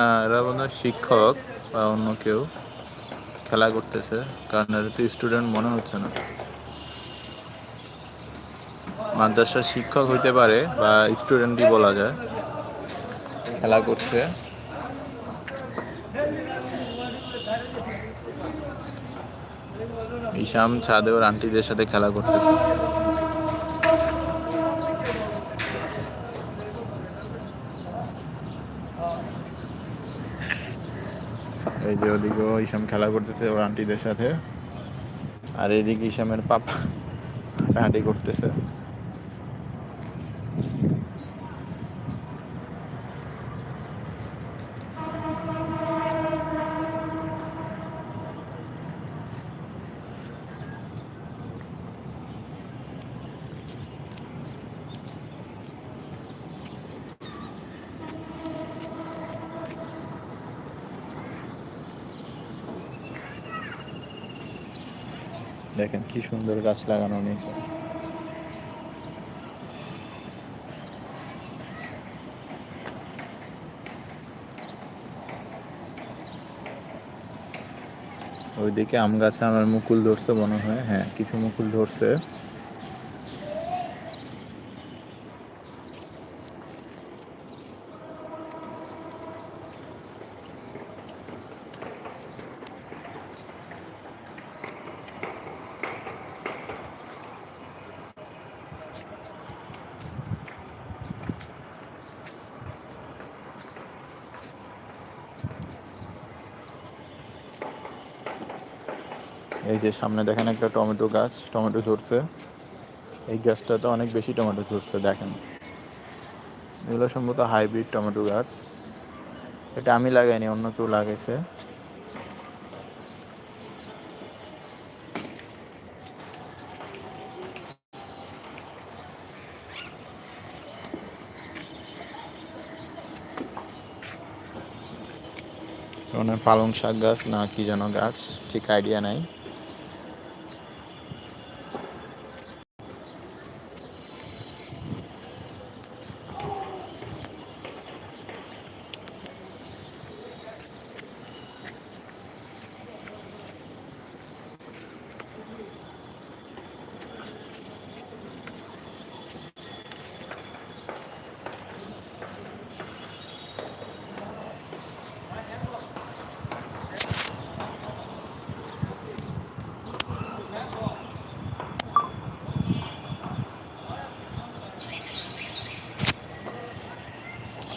না, এরা বোধ শিক্ষক বা অন্য কেউ খেলা করতেছে, কারণ এরা তো স্টুডেন্ট মনে হচ্ছে না। মাদ্রাসার শিক্ষক হইতে পারে বা স্টুডেন্টই বলা যায়। খেলা করছে। ইসাম ছাদে ওর আন্টিদের সাথে খেলা করতেছে। যে ওদিকে ইসাম খেলা করতেছে ওর আন্টিদের সাথে। আর এদিকে ইসামের পাপা হাঁটি করতেছে। দেখেন কি সুন্দর গাছ লাগানো নিয়েছে ওইদিকে আম গাছে আমার মুকুল ধরছে মনে হয়। হ্যাঁ কিছু মুকুল ধরছে। এই যে সামনে দেখেন একটা টমেটো গাছ, টমেটো ধরছে। এই গাছটাতে অনেক বেশি টমেটো ধরছে, দেখেন। এগুলো সম্ভবত হাইব্রিড টমেটো গাছ। এটা আমি লাগাইনি, অন্য কেউ লাগাইছে। মানে পালং শাক গাছ না কি যেন গাছ, ঠিক আইডিয়া নাই।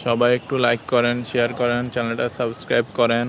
সবাই একটু লাইক করেন শেয়ার করেন চ্যানেলটা সাবস্ক্রাইব করেন।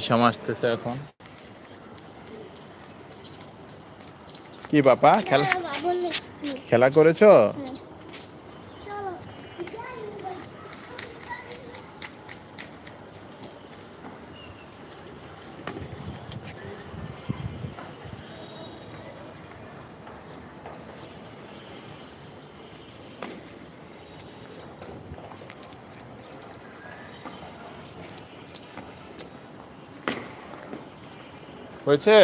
ইসাম আসতেছে এখন। কি বাপা খেলা খেলা করেছ? হয়েছে?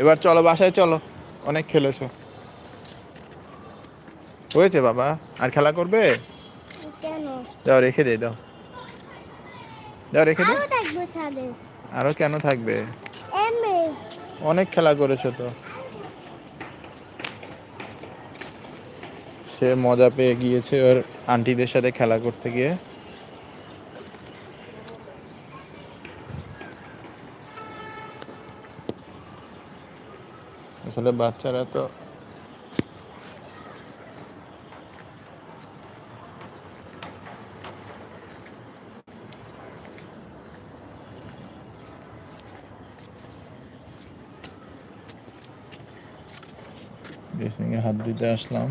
এবার চলো বাসায় চলো। অনেক খেলেছো। হয়েছে বাবা? আর খেলা করবে? দাও রেখে দে দাও। দাও রেখে দে। আরও কেন থাকবে? অনেক খেলা করেছ তো। সে মজা পেয়ে গিয়েছে ওর আন্টিদের সাথে খেলা করতে গিয়ে। আসলে বাচ্চারা তো হাত দিতে আসলাম।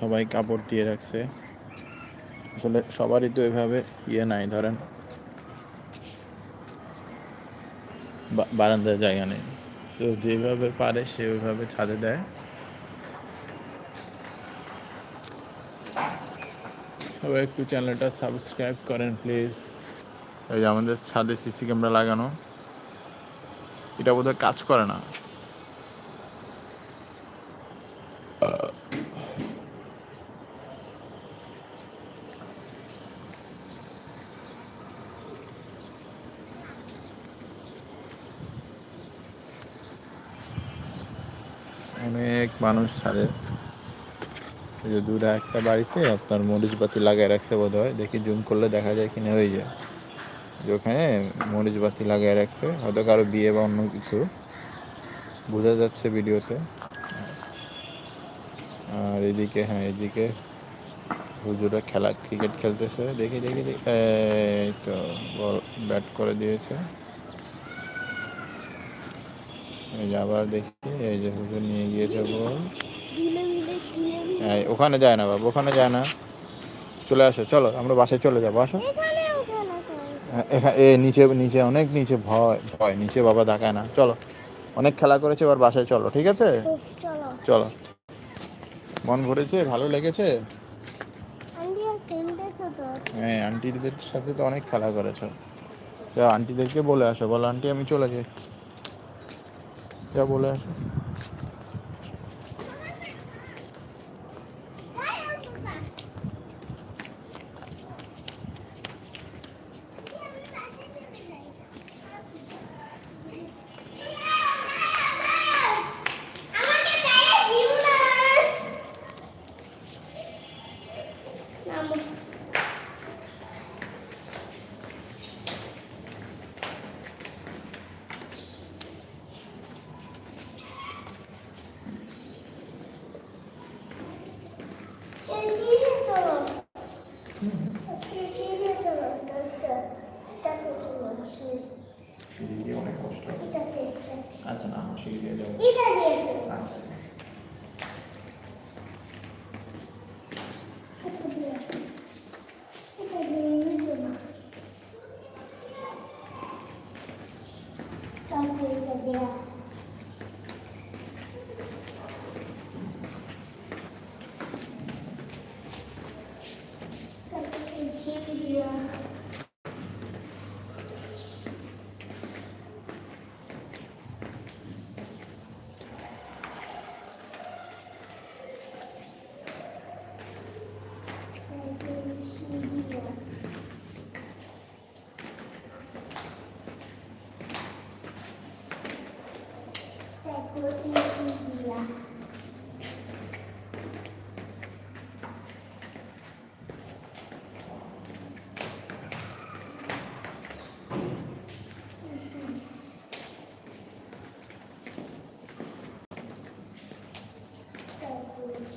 সবাই কাপড় দিয়ে রাখছে। আসলে সবারই তো এভাবে ইয়ে নাই, ধরেন। বারান্দার জায়গা নেই। তো যেভাবে পারে সে ওইভাবে ছাদে দেয়। সবাই একটু চ্যানেলটা সাবস্ক্রাইব করেন, প্লিজ। এই যে আমাদের ছাদে সিসি ক্যামেরা লাগানো। এটা বোধহয় কাজ করে না। অনেক মানুষ এই যে দূরে একটা বাড়িতে আপনার মরিচ বাতি লাগায় রাখছে বোধ হয় দেখি জুম করলে দেখা যায় কিনা, ওই যে। যে ওখানে মরিচ বাতি লাগায় রাখছে। হয়তো কারও বিয়ে বা অন্য কিছু। বোঝা যাচ্ছে ভিডিওতে। আর এদিকে হ্যাঁ এদিকে হুজুরা খেলা, ক্রিকেট খেলতেছে। দেখি দেখি দেখি। তো, বল, ব্যাট করে দিয়েছে। এই যে আবার দেখি এই যে হুজুর নিয়ে গিয়েছে বল ওখানে যায় না বাবা ওখানে যায় না। চলে আসো চলো আমরা বাসে চলে যাব আসো। এ নিচে নিচে অনেক নিচে ভয় ভয় নিচে বাবা দেখায় না। চলো অনেক খেলা করেছে এবার বাসায় চলো ঠিক আছে? চলো। মন ভরেছে ভালো লেগেছে? হ্যাঁ আন্টিদের সাথে তো অনেক খেলা করেছ। আন্টিদেরকে বলে আসো বলো আন্টি আমি চলে যাই যা বলে আসো নামো চলো আজকে সিঁড়ি চলো এটা এটাতে চলো সিঁড়ি সিঁড়ি দিয়ে অনেক কষ্ট এটাতে আচ্ছা না সিঁড়ি দিয়ে যাব এটা দিয়ে চলো আচ্ছা এটা দিয়ে এটা দিয়ে চলো তারপর এটা দেয়া তারপর এই সিঁড়ি দেয়া তারপর এই সিঁড়ি দেয়া তারপর এই সিঁড়ি দেয়া তারপর সিঁড়ি তারপর সিঁড়ি দেয়া পিছনটা দেখা যায় না কেন হুম সিঁড়ি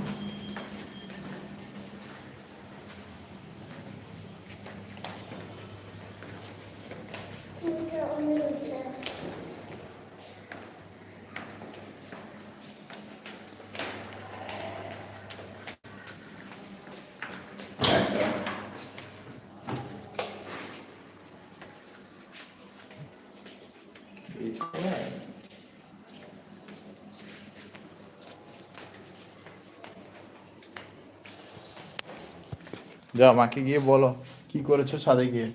যাও মাকে গিয়ে বলো কি করেছ ছাদে গিয়ে?